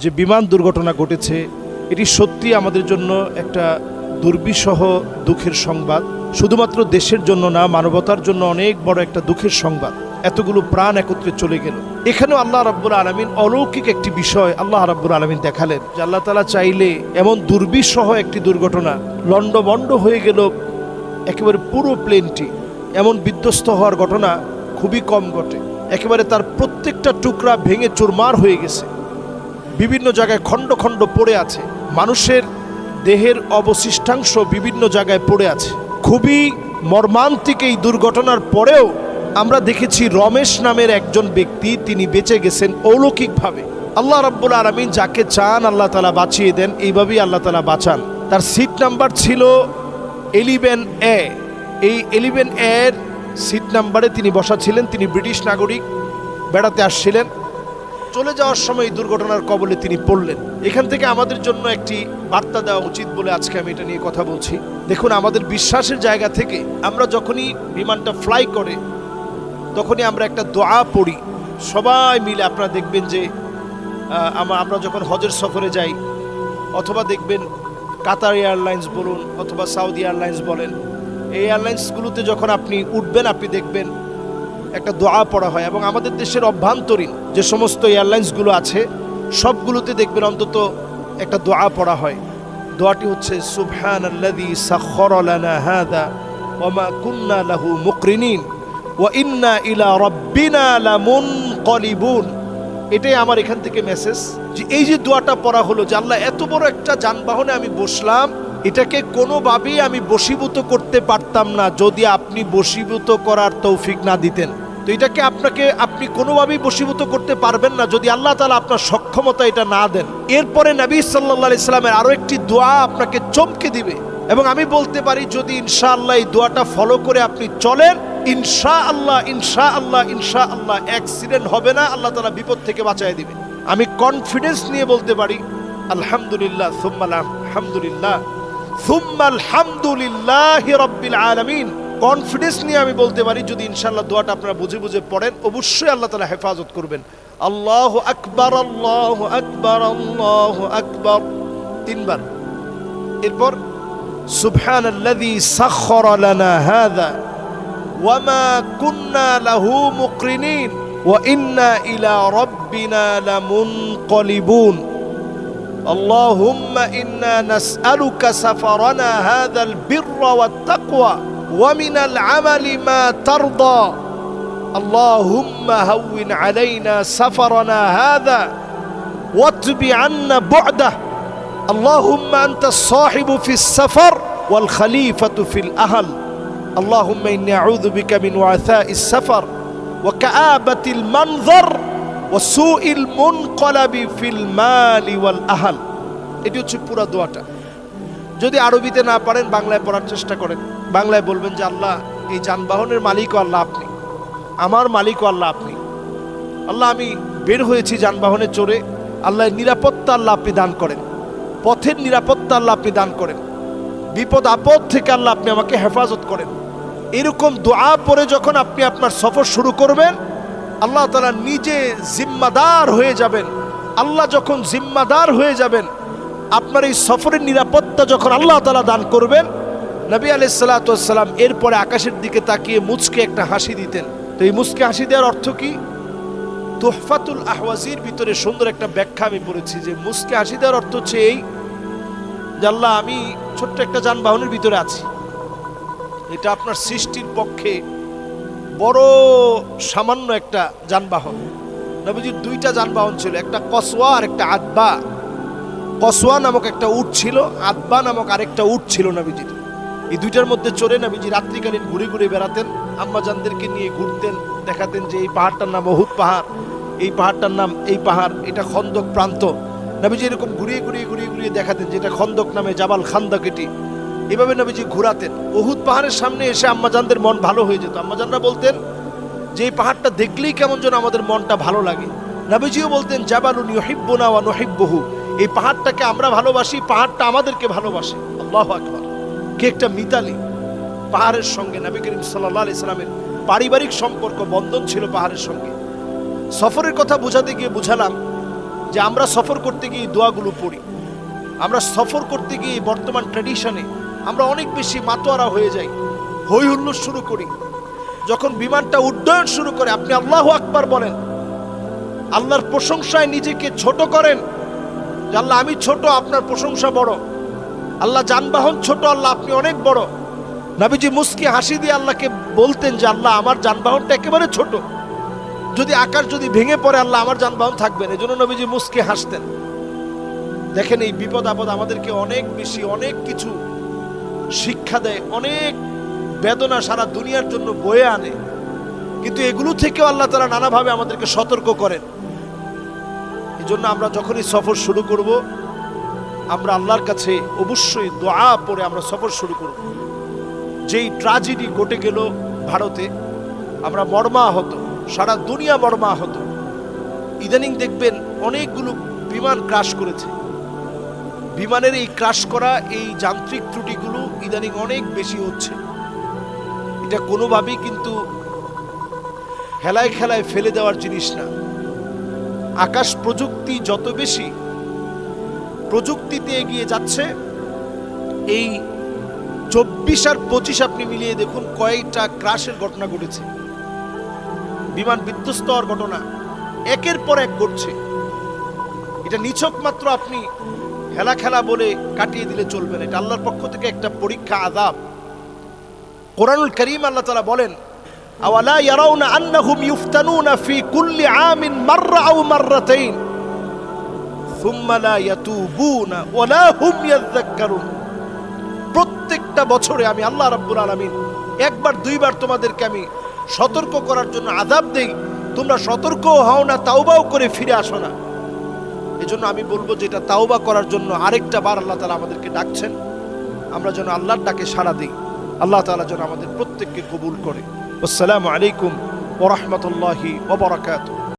যে বিমান দুর্ঘটনা ঘটেছে, এটি সত্যি আমাদের জন্য একটা দুর্বিষহ দুঃখের সংবাদ। শুধুমাত্র দেশের জন্য না, মানবতার জন্য অনেক বড় একটা দুঃখের সংবাদ। এতগুলো প্রাণ একত্রে চলে গেল। এখানেও আল্লাহ রাব্বুল আলমিন অলৌকিক একটি বিষয় আল্লাহ রাব্বুল আলমিন দেখালেন। যে আল্লাহ তালা চাইলে এমন দুর্বিষহ একটি দুর্ঘটনা লণ্ডভণ্ড হয়ে গেল একেবারে পুরো প্লেনটি। এমন বিধ্বস্ত হওয়ার ঘটনা খুবই কম ঘটে। একেবারে তার প্রত্যেকটা টুকরা ভেঙে চুরমার হয়ে গেছে। বিভিন্ন জায়গায় খণ্ড খণ্ড পড়ে আছে। মানুষের দেহের অবশিষ্টাংশ বিভিন্ন জায়গায় পড়ে আছে। খুবই মর্মান্তিক এই দুর্ঘটনার পরেও আমরা দেখেছি রমেশ নামের একজন ব্যক্তি, তিনি বেঁচে গেছেন অলৌকিকভাবে। আল্লাহ রাব্বুল আলমিন যাকে চান আল্লাহ তালা বাঁচিয়ে দেন, এইভাবেই আল্লাহ তালা বাঁচান। তার সিট নাম্বার ছিল এলিভেন এ। এই এলিভেন এর সিট নাম্বারে তিনি বসা ছিলেন, তিনি ব্রিটিশ নাগরিক, বেড়াতে আসছিলেন। চলে যাওয়ার সময় দুর্ঘটনার কবলে তিনি পড়লেন। এখান থেকে আমাদের জন্য একটি বার্তা দেওয়া উচিত বলে আজকে আমি এটা নিয়ে কথা বলছি। দেখুন, আমাদের বিশ্বাসের জায়গা থেকে আমরা যখনই বিমানটা ফ্লাই করে, তখনই আমরা একটা দোয়া পড়ি। সবাই মিলে আপনারা দেখবেন যে আমরা যখন হজের সফরে যাই, অথবা দেখবেন কাতার এয়ারলাইন্স বলুন, অথবা সাউদি এয়ারলাইন্স বলেন, এই এয়ারলাইন্সগুলোতে যখন আপনি উঠবেন, আপনি দেখবেন একটা দোয়া পড়া হয় এবং আমাদের দেশের অভ্যন্তরীণ যে সমস্ত এয়ারলাইন্সগুলো আছে, সবগুলোতে দেখবেন অন্তত একটা দোয়া পড়া হয়। দোয়াটি হচ্ছে সুবহান কুন্না লাহু ইন্না ইলা লামুনকালিবুন। এটাই আমার এখান থেকে মেসেজ যে এই যে দোয়াটা পড়া হলো যে আল্লাহ এত বড় একটা যানবাহনে আমি বসলাম, এটাকে কোনোভাবেই আমি বশীভূত করতে পারতাম না যদি আপনি বশীভূত করার তৌফিক না দিতেন। তো এটাকে আপনাকে আপনি কোনোভাবেই বশীভূত করতে পারবেন না যদি আল্লাহ তালা আপনার সক্ষমতা এটা না দেন। এরপরে নবী সাল্লাহ ইসলামের আরও একটি দোয়া আপনাকে চমকে দিবে এবং আমি বলতে পারি, যদি ইনশা আল্লাহ এই দোয়াটা ফলো করে আপনি চলেন ইনশা আল্লাহ ইনশা আল্লাহ ইনশা আল্লাহ অ্যাক্সিডেন্ট হবে না, আল্লাহ তালা বিপদ থেকে বাঁচায় দিবে। আমি কনফিডেন্স নিয়ে বলতে পারি, আলহামদুলিল্লাহ, সুম্মাল আলহামদুলিল্লাহ সুম্মা আলহামদুলিল্লাহ রব্বিল আলামিন। কনফিডেন্স নিয়ে আমি বলতে পারি যদি ইনশাআল্লাহ দোয়াটা আপনারা বুঝে বুঝে পড়েন অবশ্যই আল্লাহ তালা হেফাজত করবেন আল্লাহ আকবার আল্লাহ আকবার আল্লাহ আকবার তিনবার এরপর সুবহান আল্লাযী সাখখারা লানা হাযা ওয়ামা কুন্না লাহু মুকরিনিন ওয়া ইন্না ইলা রাব্বিনা লামুনকালিবুন اللهم إنا نسألك سفرنا هذا البر والتقوى ومن العمل ما ترضى اللهم هون علينا سفرنا هذا واتب عنا بعده اللهم أنت الصاحب في السفر والخليفة في الأهل اللهم إني أعوذ بك من وعثاء السفر وكآبة المنظر وسوء المنقلب في المال والأهل এটি হচ্ছে পুরো দোয়াটা যদি আরবিতে না পারেন বাংলায় পড়ার চেষ্টা করেন বাংলায় বলবেন যে আল্লাহ, এই যানবাহনের মালিকও আল্লাহ আপনি আমার মালিকও আল্লাহ আপনি আল্লাহ, আমি বের হয়েছি যানবাহনে চড়ে। আল্লাহর নিরাপত্তা আল্লাহ আপনি দান করেন। পথের নিরাপত্তা আল্লাহ আপনি দান করেন। বিপদ আপদ থেকে আল্লাহ আপনি আমাকে হেফাজত করেন। এরকম দোয়া পরে যখন আপনি আপনার সফর শুরু করবেন, আল্লাহ তালা নিজে জিম্মাদার হয়ে যাবেন। আল্লাহ যখন জিম্মাদার হয়ে যাবেন, আপনার এই সফরের নিরাপত্তা যখন আল্লাহ তালা দান করবেন নবী আলাইসাল্লাম এরপরে আকাশের দিকে তাকিয়ে মুচকে একটা হাসি দিতেন। তো এই মুচকে হাসি দেওয়ার অর্থ কি? তোহফাতুল আহওয়াজির ভিতরে সুন্দর একটা ব্যাখ্যা আমি পড়েছি যে মুসকে হাসি দেওয়ার অর্থ হচ্ছে এই যে আমি ছোট্ট একটা যানবাহনের ভিতরে আছি। এটা আপনার সৃষ্টির পক্ষে বড় সামান্য একটা যানবাহন। নবীজির দুইটা যানবাহন ছিল, একটা কসোয়া আর একটা আদবা। কসোয়া নামক একটা উট ছিল, আদবা নামক আরেকটা উট ছিল নবীজির। এই দুইটার মধ্যে চড়ে নবীজি, রাত্রিকালীন ঘুরে ঘুরে বেড়াতেন। আম্মাজানদেরকে নিয়ে ঘুরতেন, দেখাতেন যে এই পাহাড়টার নাম অহুদ পাহাড়। এই পাহাড়টার নাম এই পাহাড়, এটা খন্দক প্রান্ত। নবীজি এরকম ঘুরিয়ে ঘুরিয়ে ঘুরিয়ে ঘুরিয়ে দেখাতেন যে এটা খন্দক নামে জাবাল খান্দক এটি। এভাবে নবীজি ঘুরাতেন। অহুদ পাহাড়ের সামনে এসে আম্মাজানদের মন ভালো হয়ে যেত। আম্মাজানরা বলতেন, যে এই পাহাড়টা দেখলেই কেমন যেন আমাদের মনটা ভালো লাগে। নবীজিও বলতেন, জাবালুন ইউহিব্বুনা ওয়া নুহিব্বুহু। এই পাহাড়টাকে আমরা ভালোবাসি, পাহাড়টা আমাদেরকে ভালোবাসে। আল্লাহু আকবার। কে একটা মিতালি পাহাড়ের সঙ্গে, নবী করিম সাল্লাল্লাহু আলাইহি সাল্লামের পারিবারিক সম্পর্ক বন্ধন ছিল পাহাড়ের সঙ্গে। সফরের কথা বোঝাতে গিয়ে বুঝালাম যে আমরা সফর করতে গিয়ে দোয়াগুলো পড়ি। আমরা সফর করতে গিয়ে বর্তমান ট্র্যাডিশনে আমরা অনেক বেশি মাতোয়ারা হয়ে যাই হই হুল্লোড় শুরু করি। যখন বিমানটা উড্ডয়ন শুরু করে, আপনি আল্লাহ আকবার বলেন, আল্লাহর প্রশংসায় নিজেকে ছোট করেন। আল্লাহ, আমি ছোট, আপনার প্রশংসা বড়। আল্লাহ যানবাহন ছোট, আল্লাহ আপনি অনেক বড়। নাবিজি মুস্কি হাসি দিয়ে আল্লাহকে বলতেন যে, আল্লাহ, আমার যানবাহনটা একেবারে ছোট। যদি আকাশ যদি ভেঙে পড়ে, আল্লাহ, আমার যানবাহন থাকবেন এই জন্য নবীজি মুস্কি হাসতেন। দেখেন এই বিপদ আপদ আমাদেরকে অনেক বেশি, অনেক কিছু শিক্ষা দেয়, অনেক বেদনা সারা দুনিয়ার জন্য বয়ে আনে। কিন্তু এগুলো থেকেও আল্লাহ তারা নানাভাবে আমাদেরকে সতর্ক করেন। এই জন্য আমরা যখনই সফর শুরু করব আমরা আল্লাহর কাছে অবশ্যই দোয়া পরে আমরা সফর শুরু করব। যেই ট্রাজেডি ঘটে গেল ভারতে, আমরা মর্মাহত, সারা দুনিয়া মর্মাহত। ইদানিং দেখবেন অনেকগুলো বিমান ক্রাশ করেছে। বিমানের এই ক্রাশ করা, এই যান্ত্রিক ত্রুটিগুলো ইদানিং অনেক বেশি হচ্ছে। এটা কোনোভাবেই কিন্তু হেলায় খেলায় ফেলে দেওয়ার জিনিস না। আকাশ প্রযুক্তি যত বেশি প্রযুক্তিতে এগিয়ে যাচ্ছে। এই চব্বিশ আর পঁচিশ আপনি মিলিয়ে দেখুন কয়েকটা ক্রাশের ঘটনা ঘটেছে। বিমান বিধ্বস্ত হওয়ার ঘটনা একের পর এক ঘটছে। এটা নিছক মাত্র আপনি খেলা খেলা বলে কাটিয়ে দিলে চলবে না। এটা আল্লাহর পক্ষ থেকে একটা পরীক্ষা আদাব কোরআনুল করিম আল্লাহ তালা বলেন, আওয়ালা ইয়ারাউনা আন্নাহুম ইউফতানুনা ফি কুল্লি আমিন মাররা আও মাররাতাইন? প্রত্যেকটা বছরে আমি আল্লাহ রাব্বুল আলামিন একবার, দুইবার তোমাদেরকে আমি সতর্ক করার জন্য আযাব দেই। তোমরা সতর্ক হও না, তাওবাও করে ফিরে আসো না। এজন্য আমি বলব যেটা তাওবা করার জন্য আরেকটা বার আল্লাহ তাআলা আমাদেরকে ডাকছেন। আমরা যেন আল্লাহর ডাকে সাড়া দিই। আল্লাহ তাআলা যেন আমাদের প্রত্যেককে কবুল করে। আসসালামু আলাইকুম ওয়া রাহমাতুল্লাহি ওয়া বারাকাতুহু।